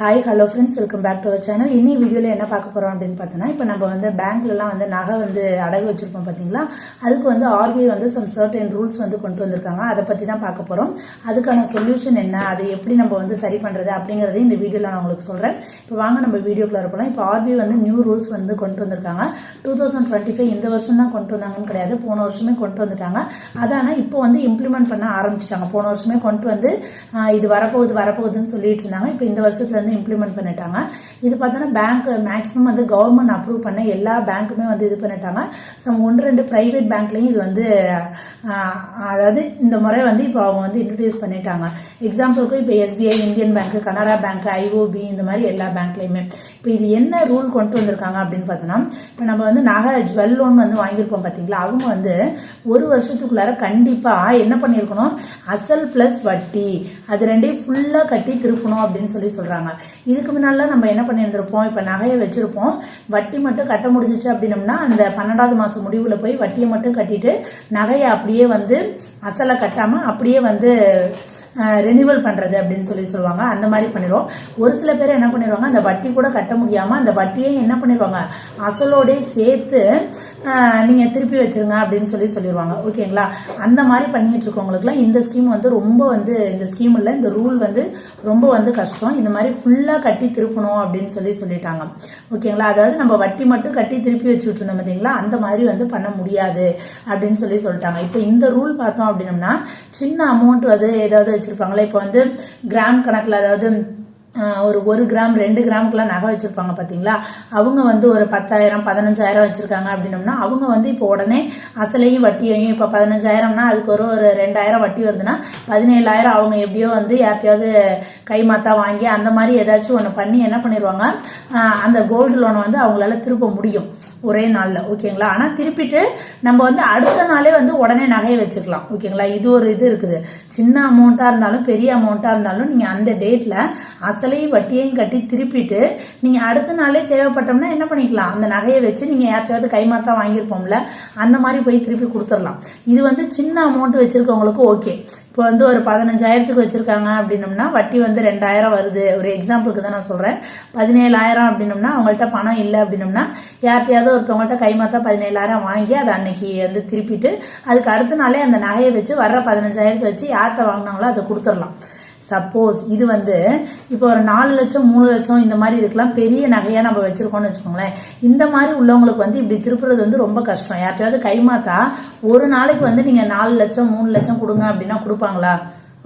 Hi hello friends welcome back to our channel இன்னி வீடியோவில் என்ன பார்க்க போகிறோம் அப்படின்னு பார்த்தோன்னா இப்போ நம்ம வந்து பேங்க்லலாம் வந்து நகை வந்து அடகு வச்சுருப்போம் பார்த்தீங்களா? அதுக்கு வந்து ஆர்பிஐ வந்து சம் சர்டன் ரூல்ஸ் வந்து கொண்டு வந்திருக்காங்க. அதை பற்றி தான் பார்க்க போகிறோம் அதுக்கான சொல்யூஷன் என்ன? அதை எப்படி நம்ம வந்து சரி பண்ணுறது அப்படிங்கிறதையும் இந்த வீடியோவில் நான் உங்களுக்கு சொல்கிறேன் இப்போ வாங்க நம்ம வீடியோக்குள்ளே போகலாம் இப்போ ஆர்பிஐ வந்து நியூ ரூல்ஸ் வந்து கொண்டு வந்திருக்காங்க. டூ தௌசண்ட் டுவெண்ட்டி ஃபைவ் இந்த வருஷம் தான் கொண்டு வந்தாங்கன்னு கிடையாது. போன வருஷமே கொண்டு வந்துட்டாங்க. அதான இப்போ வந்து இம்ப்ளிமெண்ட் பண்ண ஆரம்பிச்சிட்டாங்க. போன வருஷமே கொண்டு வந்து இது வரப்போகுது வரப்போகுதுன்னு சொல்லிட்டு இருந்தாங்க. இப்போ இந்த வருஷத்துலேருந்து வந்து இம்ப்ளிமெண்ட் பண்ணிட்டாங்க. இது பார்த்தோன்னா பேங்க் மேக்ஸிமம் வந்து கவர்மெண்ட் அப்ரூவ் பண்ண எல்லா பேங்க்குமே வந்து இது பண்ணிட்டாங்க. சம் ஒன்று ரெண்டு ப்ரைவேட் பேங்க்லேயும் இது வந்து அதாவது இந்த முறை வந்து இப்போ அவங்க வந்து இன்ட்ரடியூஸ் பண்ணிட்டாங்க. எக்ஸாம்பிளுக்கு இப்போ SBI Indian bank Canara bank IOB இந்த மாதிரி எல்லா பேங்க்லையுமே இப்போ இது என்ன ரூல் கொண்டு வந்திருக்காங்க அப்படின்னு பார்த்தோன்னா இப்போ நம்ம வந்து நகை ஜுவல் லோன் வந்து வாங்கியிருப்போம் பார்த்தீங்களா? அவங்க வந்து ஒரு வருஷத்துக்குள்ளார கண்டிப்பாக என்ன பண்ணியிருக்கணும்? அசல் ப்ளஸ் வட்டி. அது ரெண்டையும் ஃபுல்லாக கட்டி திருப்பணும் அப்படின்னு சொல்லி சொல்கிறாங்க இதுக்கு முன்னாடிலாம் நம்ம என்ன பண்ணியிருந்திருப்போம்? இப்போ நகையை வச்சுருப்போம். வட்டி மட்டும் கட்ட முடிஞ்சிச்சு அப்படின்னம்னா அந்த பன்னெண்டாவது மாதம் முடிவில் போய் வட்டியை மட்டும் கட்டிட்டு நகையை அப்படியே வந்து அசலை கட்டாமல் அப்படியே வந்து ரினியூவல் பண்ணுறது அப்படின்னு சொல்லி சொல்லுவாங்க. அந்த மாதிரி பண்ணிடுவோம் ஒரு சில பேர் என்ன பண்ணிடுவாங்க அந்த வட்டி கூட கட்ட முடியாமல் அந்த வட்டியே என்ன பண்ணிடுவாங்க அசலோடய சேர்த்து நீங்கள் திருப்பி வச்சிருங்க அப்படின்னு சொல்லி சொல்லிடுவாங்க ஓகேங்களா அந்த மாதிரி பண்ணிகிட்டு இருக்கவங்களுக்குலாம் இந்த ஸ்கீம் வந்து ரொம்ப வந்து இந்த ஸ்கீம் இல்லை இந்த ரூல் வந்து ரொம்ப வந்து கஷ்டம். இந்த மாதிரி ஃபுல்லாக கட்டி திருப்பணும் அப்படின்னு சொல்லி சொல்லிட்டாங்க. ஓகேங்களா அதாவது நம்ம வட்டி மட்டும் கட்டி திருப்பி வச்சுக்கிட்டு இருந்தோம் பார்த்தீங்களா அந்த மாதிரி வந்து பண்ண முடியாது அப்படின்னு சொல்லி சொல்லிட்டாங்க. இப்போ இந்த ரூல் பார்த்தோம் அப்படின்னம்னா சின்ன அமௌண்ட் வந்து ஏதாவது வச்சுருப்பாங்களே? இப்போ வந்து கிராம் கணக்கில் அதாவது ஒரு ஒரு கிராம் ரெண்டு கிராமுக்குலாம் நகை வச்சுருப்பாங்க பார்த்தீங்களா அவங்க வந்து ஒரு பத்தாயிரம் பதினஞ்சாயிரம் வச்சுருக்காங்க அப்படின்னம்னா அவங்க வந்து இப்போ உடனே அசலையும் வட்டியையும் இப்போ பதினஞ்சாயிரம்னா அதுக்கு ஒரு ஒரு ரெண்டாயிரம் வட்டி வருதுன்னா பதினேழாயிரம் அவங்க எப்படியோ வந்து யார்ட்டையாவது கைமாத்தா வாங்கி அந்த மாதிரி ஏதாச்சும் ஒன்று பண்ணி என்ன பண்ணிடுவாங்க அந்த கோல்டு லோனை வந்து அவங்களால திருப்ப முடியும். ஒரே நாளில் ஓகேங்களா? ஆனால் திருப்பிட்டு நம்ம வந்து அடுத்த நாளே வந்து உடனே நகையை வச்சுக்கலாம் ஓகேங்களா? இது ஒரு இது இருக்குது. சின்ன அமௌண்ட்டாக இருந்தாலும் பெரிய அமௌண்ட்டாக இருந்தாலும் நீங்கள் அந்த டேட்டில் அசலையும் வட்டியையும் கட்டி திருப்பிட்டு நீங்கள் அடுத்த நாளே தேவைப்பட்டோம்னா என்ன பண்ணிக்கலாம்? அந்த நகையை வச்சு நீங்கள் யார்ட்டையாவது கைமாத்தா வாங்கியிருப்போம்ல அந்த மாதிரி போய் திருப்பி கொடுத்துடலாம். இது வந்து சின்ன அமௌண்ட் வச்சுருக்கவங்களுக்கு ஓகே இப்போ வந்து ஒரு பதினஞ்சாயிரத்துக்கு வச்சிருக்காங்க அப்படின்னம்னா வட்டி வந்து ரெண்டாயிரம் வருது. ஒரு எக்ஸாம்பிளுக்கு தான் நான் சொல்கிறேன் பதினேழாயிரம் அப்படின்னம்னா அவங்கள்ட்ட பணம் இல்லை அப்படின்னம்னா யார்ட்டையாவது ஒருத்தவங்கள்ட்ட கைமாத்தா பதினேழாயிரம் வாங்கி அதை அன்னைக்கு வந்து திருப்பிட்டு அதுக்கு அடுத்த நாளே அந்த நகையை வச்சு வர்ற பதினஞ்சாயிரத்தை வச்சு யார்கிட்ட வாங்கினாங்களோ அதை கொடுத்துடலாம். சப்போஸ் இது வந்து இப்போ ஒரு நாலு லட்சம் மூணு லட்சம் இந்த மாதிரி இதுக்கெல்லாம் பெரிய நகையாக நம்ம வச்சுருக்கோம்னு வச்சுக்கோங்களேன். இந்த மாதிரி உள்ளவங்களுக்கு வந்து இப்படி திருப்புறது வந்து ரொம்ப கஷ்டம். யார்ட்டையாவது கைமாத்தா ஒரு நாளைக்கு வந்து நீங்கள் நாலு லட்சம் மூணு லட்சம் கொடுங்க அப்படின்னா கொடுப்பாங்களா?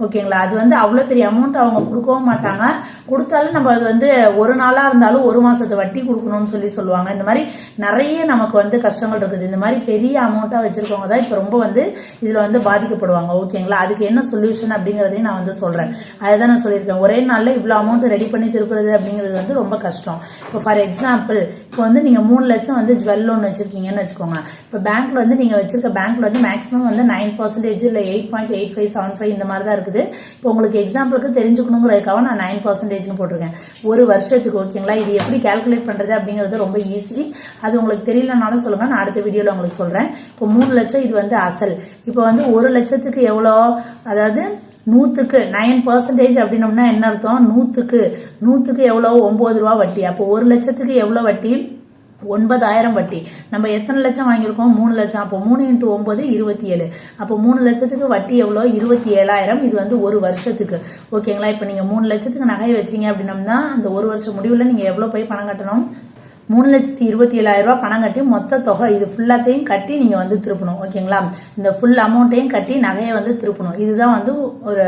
ஓகேங்களா? அது வந்து அவ்வளோ பெரிய அமௌண்ட் அவங்க கொடுக்கவும் மாட்டாங்க. கொடுத்தாலும் நம்ம அது வந்து ஒரு நாளாக இருந்தாலும் ஒரு மாதத்து வட்டி கொடுக்கணும்னு சொல்லி சொல்லுவாங்க. இந்த மாதிரி நிறைய நமக்கு வந்து கஷ்டங்கள் இருக்குது. இந்த மாதிரி பெரிய அமௌண்ட்டாக வச்சுருக்கவங்க தான் இப்போ ரொம்ப வந்து இதில் வந்து பாதிக்கப்படுவாங்க. ஓகேங்களா? அதுக்கு என்ன சொல்யூஷன் அப்படிங்கிறதையும் நான் வந்து சொல்கிறேன் அதுதான் நான் சொல்லியிருக்கேன். ஒரே நாளில் இவ்வளோ அமௌண்ட் ரெடி பண்ணி திருப்புறது அப்படிங்கிறது வந்து ரொம்ப கஷ்டம். இப்போ ஃபார் எக்ஸாம்பிள் இப்போ வந்து நீங்கள் மூணு லட்சம் வந்து ஜுவல் லோன் வச்சுருக்கீங்கன்னு வச்சுக்கோங்க. இப்போ பேங்க்கில் வந்து நீங்கள் வச்சுருக்க பேங்க்கில் வந்து மேக்ஸிமம் வந்து நைன் பர்சன்டேஜ் இல்லை eight point eight five seven five இந்த மாதிரி தான் இருக்கும். இருக்குது இப்போ உங்களுக்கு எக்ஸாம்பிளுக்கு தெரிஞ்சுக்கணுங்கிறதுக்காக நான் நைன் பர்சன்டேஜ்னு போட்டிருக்கேன். ஒரு வருஷத்துக்கு ஓகேங்களா இது எப்படி கால்குலேட் பண்ணுறது அப்படிங்கிறது ரொம்ப ஈஸி அது உங்களுக்கு தெரியலனாலும் சொல்லுங்கள் நான் அடுத்த வீடியோவில் உங்களுக்கு சொல்கிறேன் இப்போ மூணு லட்சம் இது வந்து அசல். இப்போ வந்து ஒரு லட்சத்துக்கு எவ்வளோ? அதாவது நூற்றுக்கு நைன் பர்சன்டேஜ் அப்படின்னோம்னா என்ன அர்த்தம்? நூற்றுக்கு நூற்றுக்கு எவ்வளோ? ஒம்பது ரூபா வட்டி. அப்போ ஒரு லட்சத்துக்கு எவ்வளோ வட்டி? ஒன்பதாயிரம் வட்டி. நம்ம எத்தனை லட்சம் வாங்கியிருக்கோம்? மூணு லட்சம். அப்போ மூணு இன்ட்டு ஒம்பது இருபத்தி ஏழு அப்போ மூணு லட்சத்துக்கு வட்டி எவ்வளோ? இருபத்தி ஏழாயிரம் இது வந்து ஒரு வருஷத்துக்கு. ஓகேங்களா? இப்போ நீங்கள் மூணு லட்சத்துக்கு நகை வச்சீங்க அப்படின்னம்னா அந்த ஒரு வருஷம் முடிவில் நீங்கள் எவ்வளோ போய் பணம் கட்டணும்? மூணு லட்சத்தி இருபத்தி ஏழாயிரம் ரூபாய் பணம் கட்டி மொத்த தொகை இது ஃபுல்லாத்தையும் கட்டி நீங்கள் வந்து திருப்பணும் ஓகேங்களா? இந்த ஃபுல் அமௌண்ட்டையும் கட்டி நகையை வந்து திருப்பணும். இதுதான் வந்து ஒரு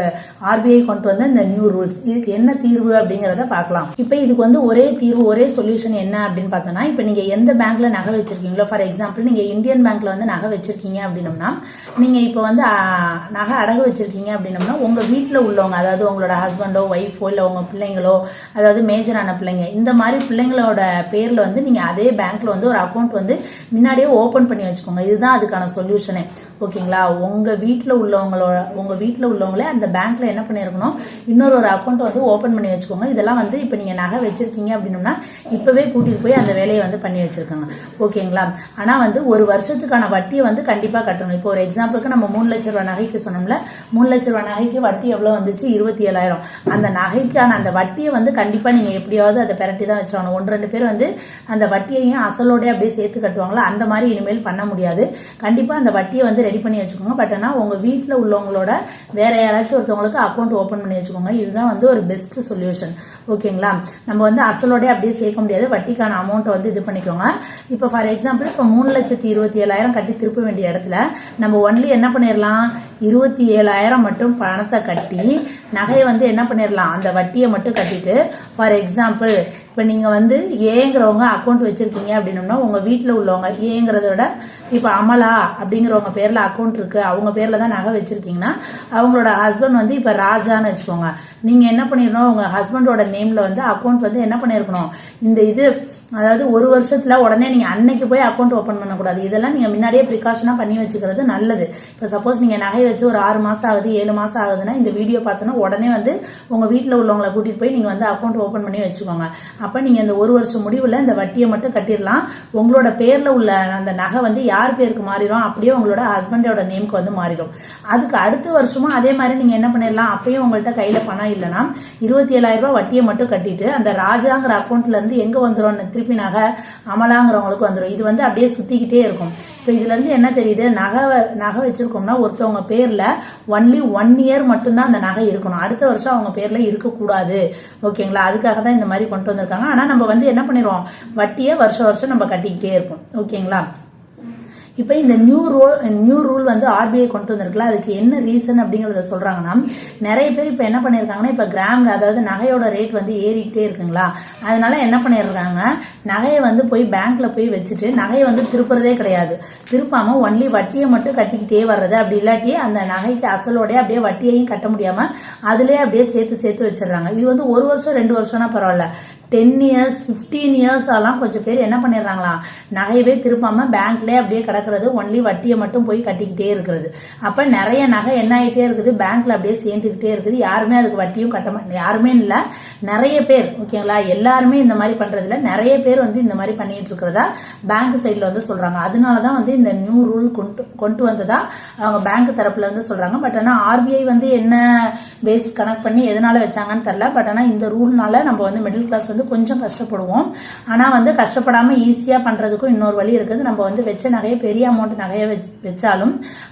ஆர்பிஐ கொண்டு வந்த இந்த நியூ ரூல்ஸ் இதுக்கு என்ன தீர்வு அப்படிங்கிறத பார்க்கலாம். இப்போ இதுக்கு வந்து ஒரே தீர்வு ஒரே சொல்யூஷன் என்ன அப்படின்னு பார்த்தோம்னா இப்போ நீங்கள் எந்த பேங்க்ல நகை வச்சிருக்கீங்களோ ஃபார் எக்ஸாம்பிள் நீங்கள் இந்தியன் பேங்க்ல வந்து நகை வச்சிருக்கீங்க அப்படின்னம்னா நீங்கள் இப்போ வந்து நகை அடகு வச்சிருக்கீங்க அப்படின்னம்னா உங்கள் வீட்டில் உள்ளவங்க அதாவது உங்களோட ஹஸ்பண்டோ ஒய்ஃபோ இல்லை உங்கள் பிள்ளைங்களோ அதாவது மேஜரான பிள்ளைங்க இந்த மாதிரி பிள்ளைங்களோட பேரில் வந்து நீங்க அதே பேங்க்ல வந்து ஒரு அக்கௌண்ட் வந்து முன்னாடியே ஓபன் பண்ணி வச்சுக்கோங்க. இதுதான் அதுக்கான சொல்யூஷனே ஓகேங்களா? உங்க வீட்டில் உள்ளவங்களோட உங்க வீட்டில் உள்ளவங்களே அந்த பேங்க்ல என்ன பண்ணிருக்கணும்? இன்னொரு ஒரு அக்கௌண்ட் வந்து ஓபன் பண்ணி வச்சுக்கோங்க. இதெல்லாம் வந்து இப்போ நீங்க நகை வச்சிருக்கீங்க அப்படின்னம்னா இப்பவே கூட்டிட்டு போய் அந்த வேலையை வந்து பண்ணி வச்சிருக்காங்க. ஓகேங்களா? ஆனா வந்து ஒரு வருஷத்துக்கான வட்டியை வந்து கண்டிப்பா கட்டணும். இப்போ ஒரு எக்ஸாம்பிளுக்கு நம்ம மூணு லட்ச ரூபாய் நகைக்கு சொன்னோம்ல மூணு லட்ச ரூபாய் நகைக்கு வட்டி எவ்வளோ வந்துச்சு? இருபத்தி ஏழாயிரம் அந்த நகைக்கான அந்த வட்டியை வந்து கண்டிப்பா நீங்க எப்படியாவது அதை பெரட்டி தான் வச்சாகணும். ஒன்று ரெண்டு பேர் வந்து அந்த வட்டியையும் அசலோடே அப்படியே சேர்த்து கட்டுவாங்களா? அந்த மாதிரி இனிமேல் பண்ண முடியாது. கண்டிப்பாக அந்த வட்டியை வந்து ரெடி பண்ணி வச்சுக்கோங்க. பட் ஆனால் உங்கள் வீட்டில் உள்ளவங்களோட வேற யாராச்சும் ஒருத்தவங்களுக்கு அக்கௌண்ட் ஓப்பன் பண்ணி வச்சுக்கோங்க. இதுதான் வந்து ஒரு பெஸ்ட் சொல்யூஷன் ஓகேங்களா? நம்ம வந்து அசலோடே அப்படியே சேர்க்க முடியாது. வட்டிக்கான அமௌண்ட்டை வந்து இது பண்ணிக்கோங்க. இப்போ ஃபார் எக்ஸாம்பிள் இப்போ மூணு லட்சத்தி இருபத்தி ஏழாயிரம் கட்டி திருப்ப வேண்டிய இடத்துல நம்ம ஒன்லி என்ன பண்ணிடலாம் இருபத்தி ஏழாயிரம் மட்டும் பணத்தை கட்டி நகையை வந்து என்ன பண்ணிடலாம் அந்த வட்டியை மட்டும் கட்டிட்டு ஃபார் எக்ஸாம்பிள் இப்போ நீங்கள் வந்து ஏங்கிறவங்க அக்கௌண்ட் வச்சுருக்கீங்க அப்படின்னோம்னா உங்கள் வீட்டில் உள்ளவங்க ஏங்கிறத விட இப்போ அமலா அப்படிங்கிறவங்க பேரில் அக்கௌண்ட் இருக்குது அவங்க பேரில் தான் நகை வச்சுருக்கீங்கன்னா அவங்களோட ஹஸ்பண்ட் வந்து இப்போ ராஜான்னு வச்சுக்கோங்க. நீங்கள் என்ன பண்ணிடணும் உங்கள் ஹஸ்பண்டோட நேமில் வந்து அக்கௌண்ட் வந்து என்ன பண்ணியிருக்கணும் இந்த இது அதாவது ஒரு வருஷத்தில் உடனே நீங்கள் அன்னைக்கு போய் அக்கௌண்ட் ஓப்பன் பண்ணக்கூடாது. இதெல்லாம் நீங்கள் முன்னாடியே ப்ரிகாஷனாக பண்ணி வச்சுக்கிறது நல்லது. இப்போ சப்போஸ் நீங்கள் நகை வச்சு ஒரு ஆறு மாதம் ஆகுது ஏழு மாதம் ஆகுதுன்னா இந்த வீடியோ பார்த்தோன்னா உடனே வந்து உங்கள் வீட்டில் உள்ளவங்களை கூட்டிகிட்டு போய் நீங்கள் வந்து அக்கௌண்ட் ஓப்பன் பண்ணி வச்சுக்கோங்க. அப்போ நீங்கள் இந்த ஒரு வருஷம் முடிவில் இந்த வட்டியை மட்டும் கட்டிடலாம். உங்களோட பேரில் உள்ள அந்த நகை வந்து யார் பேருக்கு மாறிடும்? அப்படியே உங்களோட ஹஸ்பண்டோட நேமுக்கு வந்து மாறிடும். அதுக்கு அடுத்த வருஷமும் அதே மாதிரி நீங்கள் என்ன பண்ணிடலாம்? அப்பயும் உங்கள்கிட்ட கையில் பணம் இல்லைன்னா இருபத்தி ஏழாயிரம் ரூபாய் வட்டியை மட்டும் கட்டிட்டு அந்த ராஜாங்கிற அக்கௌண்ட்லேருந்து எங்கே வந்துடும் திருப்பி நகை அமலாங்கிறவங்களுக்கு வந்துடும் இது வந்து அப்படியே சுற்றிக்கிட்டே இருக்கும். இப்போ இதுலேருந்து என்ன தெரியுது? நகை நகை வச்சுருக்கோம்னா ஒருத்தவங்க பேரில் ஒன்லி ஒன் இயர் மட்டும்தான் அந்த நகை இருக்கணும். அடுத்த வருஷம் அவங்க பேரில் இருக்கக்கூடாது. ஓகேங்களா? அதுக்காக தான் இந்த மாதிரி கொண்டு வந்திருக்காங்க. ஆனால் நம்ம வந்து என்ன பண்ணிடுவோம் வட்டியை வருஷம் வருஷம் நம்ம கட்டிக்கிட்டே இருப்போம். ஓகேங்களா? இப்போ இந்த நியூ ரூல் நியூ ரூல் வந்து ஆர்பிஐ கொண்டு வந்திருக்குல்ல அதுக்கு என்ன ரீசன் அப்படிங்கிறத சொல்கிறாங்கன்னா நிறைய பேர் இப்போ என்ன பண்ணியிருக்காங்கன்னா இப்போ கிராம் அதாவது நகையோட ரேட் வந்து ஏறிக்கிட்டே இருக்குங்களா? அதனால என்ன பண்ணியிருக்காங்க நகையை வந்து போய் பேங்க்ல போய் வச்சுட்டு நகையை வந்து திருப்புறதே கிடையாது. திருப்பாமல் ஒன்லி வட்டியை மட்டும் கட்டிக்கிட்டே வர்றது. அப்படி இல்லாட்டி அந்த நகைக்கு அசலோடய அப்படியே வட்டியையும் கட்ட முடியாமல் அதுலேயே அப்படியே சேர்த்து சேர்த்து வச்சிடுறாங்க. இது வந்து ஒரு வருஷம் ரெண்டு வருஷம்னா பரவாயில்ல. டென் இயர்ஸ் ஃபிஃப்டீன் இயர்ஸ் எல்லாம் கொஞ்சம் பேர் என்ன பண்ணிடுறாங்களா? நகையவே திருப்பாமல் பேங்க்லேயே அப்படியே கிடக்கிறது ஒன்லி வட்டியை மட்டும் போய் கட்டிக்கிட்டே இருக்கிறது. அப்போ நிறைய நகை என்ன ஆகிட்டே இருக்குது? பேங்க்ல அப்படியே சேர்ந்துக்கிட்டே இருக்குது. யாருமே அதுக்கு வட்டியும் கட்ட மாட்டாங்க யாருமே இல்லை. நிறைய பேர் ஓகேங்களா எல்லாருமே இந்த மாதிரி பண்றதுல நிறைய பேர் வந்து இந்த மாதிரி பண்ணிட்டு இருக்கிறதா பேங்க் சைடில் வந்து சொல்கிறாங்க அதனால தான் வந்து இந்த நியூ ரூல் கொண்டு கொண்டு வந்ததா அவங்க பேங்க் தரப்புல இருந்து சொல்கிறாங்க பட் ஆனால் ஆர்பிஐ வந்து என்ன பேஸ் கனெக்ட் பண்ணி எதனால வச்சாங்கன்னு தெரில பட் ஆனால் இந்த ரூல்னால நம்ம வந்து மிடில் கிளாஸ் வந்து வந்து கொஞ்சம் கஷ்டப்படுவோம். ஆனால் வந்து கஷ்டப்படாமல் ஈஸியாக பண்ணுறதுக்கும் இன்னொரு வழி இருக்குது. நம்ம வந்து வச்ச நகையை பெரிய அமௌண்ட் நகையை வச்சாலும்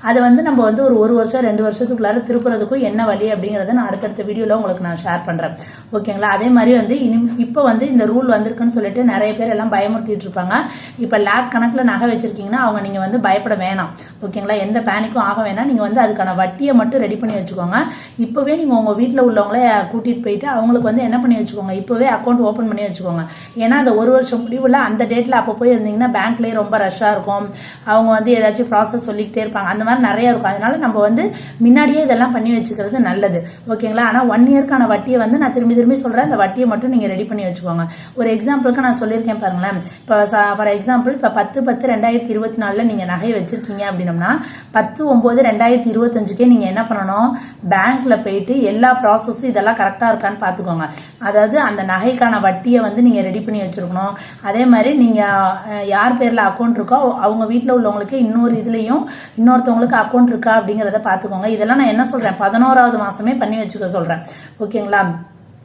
அதை வந்து நம்ம வந்து ஒரு ஒரு வருஷம் ரெண்டு வருஷத்துக்குள்ளார திருப்புறதுக்கும் என்ன வழி அப்படிங்கிறத நான் அடுத்தடுத்த வீடியோவில் உங்களுக்கு நான் ஷேர் பண்ணுறேன் ஓகேங்களா அதே மாதிரி வந்து இனி இப்போ வந்து இந்த ரூல் வந்திருக்குன்னு சொல்லிட்டு நிறைய பேர் எல்லாம் பயமுறுத்திட்டு இருப்பாங்க. இப்போ லேக் கணக்கில் நகை வச்சிருக்கீங்கன்னா அவங்க நீங்கள் வந்து பயப்பட வேணாம். ஓகேங்களா எந்த பேனிக்கும் ஆக வேணாம். நீங்கள் வந்து அதுக்கான வட்டியை மட்டும் ரெடி பண்ணி வச்சுக்கோங்க. இப்போவே நீங்கள் உங்கள் வீட்டில் உள்ளவங்கள கூட்டிகிட்டு போயிட்டு அவங்களுக்கு வந்து என்ன பண்ணி வச்சுக்கோங்க? இப்போவே அக்கௌண்ட் ஓப்பன் ஓப்பன் பண்ணி வச்சுக்கோங்க. ஏன்னா அந்த ஒரு வருஷம் முடிவில் அந்த டேட்டில் அப்போ போய் இருந்தீங்கன்னா பேங்க்லேயே ரொம்ப ரஷ்ஷாக இருக்கும். அவங்க வந்து ஏதாச்சும் ப்ராசஸ் சொல்லிக்கிட்டே இருப்பாங்க. அந்த மாதிரி நிறையா இருக்கும். அதனால நம்ம வந்து முன்னாடியே இதெல்லாம் பண்ணி வச்சுக்கிறது நல்லது. ஓகேங்களா? ஆனால் ஒன் இயர்க்கான வட்டியை வந்து நான் திரும்பி திரும்பி சொல்கிறேன் அந்த வட்டியை மட்டும் நீங்கள் ரெடி பண்ணி வச்சுக்கோங்க. ஒரு எக்ஸாம்பிளுக்கு நான் சொல்லியிருக்கேன் பாருங்களேன். இப்போ ஃபார் எக்ஸாம்பிள் இப்போ பத்து பத்து ரெண்டாயிரத்தி இருபத்தி நாலில் நீங்கள் நகை வச்சுருக்கீங்க அப்படின்னம்னா பத்து ஒம்பது ரெண்டாயிரத்தி இருபத்தஞ்சுக்கே நீங்கள் என்ன பண்ணணும்? பேங்க்கில் போயிட்டு எல்லா ப்ராசஸும் இதெல்லாம் கரெக்டாக இருக்கான்னு பார்த்துக்கோங்க. அதாவது அந்த நகைக்கான வட்டியை வந்து நீங்கள் ரெடி பண்ணி வச்சிருக்கணும். அதே மாதிரி நீங்கள் யார் பேரில் அக்கௌண்ட் இருக்கோ அவங்க வீட்டில் உள்ளவங்களுக்கு இன்னொரு இதுலேயும் இன்னொருத்தவங்களுக்கு அக்கௌண்ட் இருக்கா அப்படிங்கிறத பார்த்துக்கோங்க. இதெல்லாம் நான் என்ன சொல்கிறேன் பதினோராவது மாதமே பண்ணி வச்சுக்க சொல்கிறேன் ஓகேங்களா?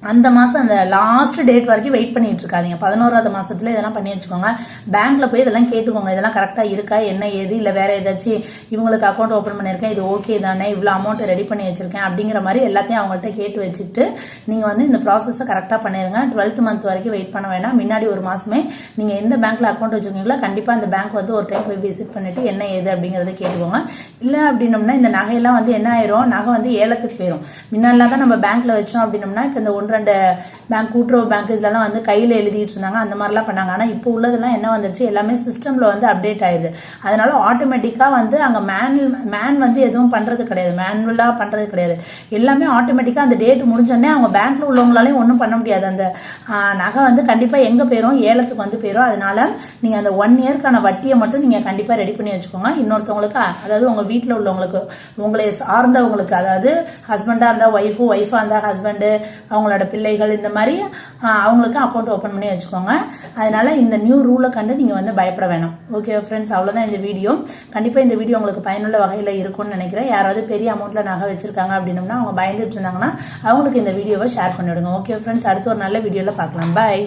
அந்த மாதம் அந்த லாஸ்ட் டேட் வரைக்கும் வெயிட் பண்ணிட்டு இருக்காதிங்க பதினோராவது மாதத்துல இதெல்லாம் பண்ணி வச்சுக்கோங்க. பேங்க்ல போய் இதெல்லாம் கேட்டுக்கோங்க. இதெல்லாம் கரெக்டாக இருக்கா என்ன ஏது இல்லை வேற ஏதாச்சும் இவங்களுக்கு அக்கௌண்ட் ஓப்பன் பண்ணியிருக்கேன் இது ஓகே தானே இவ்வளோ அமௌண்ட் ரெடி பண்ணி வச்சிருக்கேன் அப்படிங்கிற மாதிரி எல்லாத்தையும் அவங்கள்ட்ட கேட்டு வச்சுட்டு நீங்கள் வந்து இந்த ப்ராசஸை கரெக்டாக பண்ணிடுங்க டுவெல்த் மந்த் வரைக்கும் வெயிட் பண்ண வேணாம். முன்னாடி ஒரு மாசமே நீங்கள் எந்த பேங்க்ல அக்கௌண்ட் வச்சிருக்கீங்களோ கண்டிப்பாக அந்த பேங்க் வந்து ஒரு டைம் போய் விசிட் பண்ணிட்டு என்ன ஏது அப்படிங்கிறத கேட்டுக்கோங்க. இல்லை அப்படின்னம்னா இந்த நகையெல்லாம் வந்து என்ன ஆயிரும்? நகை வந்து ஏலத்துக்கு போயிடும் முன்னாடிலாம் தான் நம்ம பேங்க்ல வச்சோம் அப்படின்னம்னா இப்போ இந்த ஒன்று ரெண்டு பேங்க் கூட்டுறவு பேங்க் இதெல்லாம் வந்து கையில் எழுதிட்டு இருந்தாங்க. அந்த மாதிரிலாம் பண்ணாங்க. ஆனால் இப்போ உள்ளதெல்லாம் என்ன வந்துருச்சு? எல்லாமே சிஸ்டமில் வந்து அப்டேட் ஆயிடுது. அதனால ஆட்டோமேட்டிக்காக வந்து அங்கே மேன் மேன் வந்து எதுவும் பண்ணுறது கிடையாது. மேனுவலாக பண்ணுறது கிடையாது. எல்லாமே ஆட்டோமேட்டிக்காக அந்த டேட் முடிஞ்சோடனே அவங்க பேங்க்கில் உள்ளவங்களாலையும் ஒன்றும் பண்ண முடியாது. அந்த நகை வந்து கண்டிப்பாக எங்கே போயிடும் ஏலத்துக்கு வந்து போயிடும் அதனால நீங்கள் அந்த ஒன் இயர்க்கான வட்டியை மட்டும் நீங்கள் கண்டிப்பாக ரெடி பண்ணி வச்சுக்கோங்க. இன்னொருத்தவங்களுக்கு அதாவது உங்கள் வீட்டில் உள்ளவங்களுக்கு உங்களை சார்ந்தவங்களுக்கு அதாவது ஹஸ்பண்டாக இருந்தால் ஒய்ஃபு ஒய்ஃபாக இருந்தால் ஹஸ்பண்டு அவங்களோட பிள்ளைகள் இந்த மாதிரி அவங்களுக்கு அக்கௌண்ட் ஓப்பன் பண்ணி வச்சுக்கோங்க. அதனால இந்த நியூ ரூலை கண்டு நீங்கள் வந்து பயப்பட வேணாம். ஓகே ஃப்ரெண்ட்ஸ் அவ்வளோதான் இந்த வீடியோ கண்டிப்பாக இந்த வீடியோ உங்களுக்கு பயனுள்ள வகையில் இருக்கும்னு நினைக்கிறேன். யாராவது பெரிய அமௌண்ட்டில் நகை வச்சிருக்காங்க அப்படின்னம்னா அவங்க பயந்துட்டு இருந்தாங்கன்னா அவங்களுக்கு இந்த வீடியோவை ஷேர் பண்ணிவிடுங்க ஓகே ஃப்ரெண்ட்ஸ் அடுத்து ஒரு நல்ல வீடியோவில் பார்க்கலாம். பாய்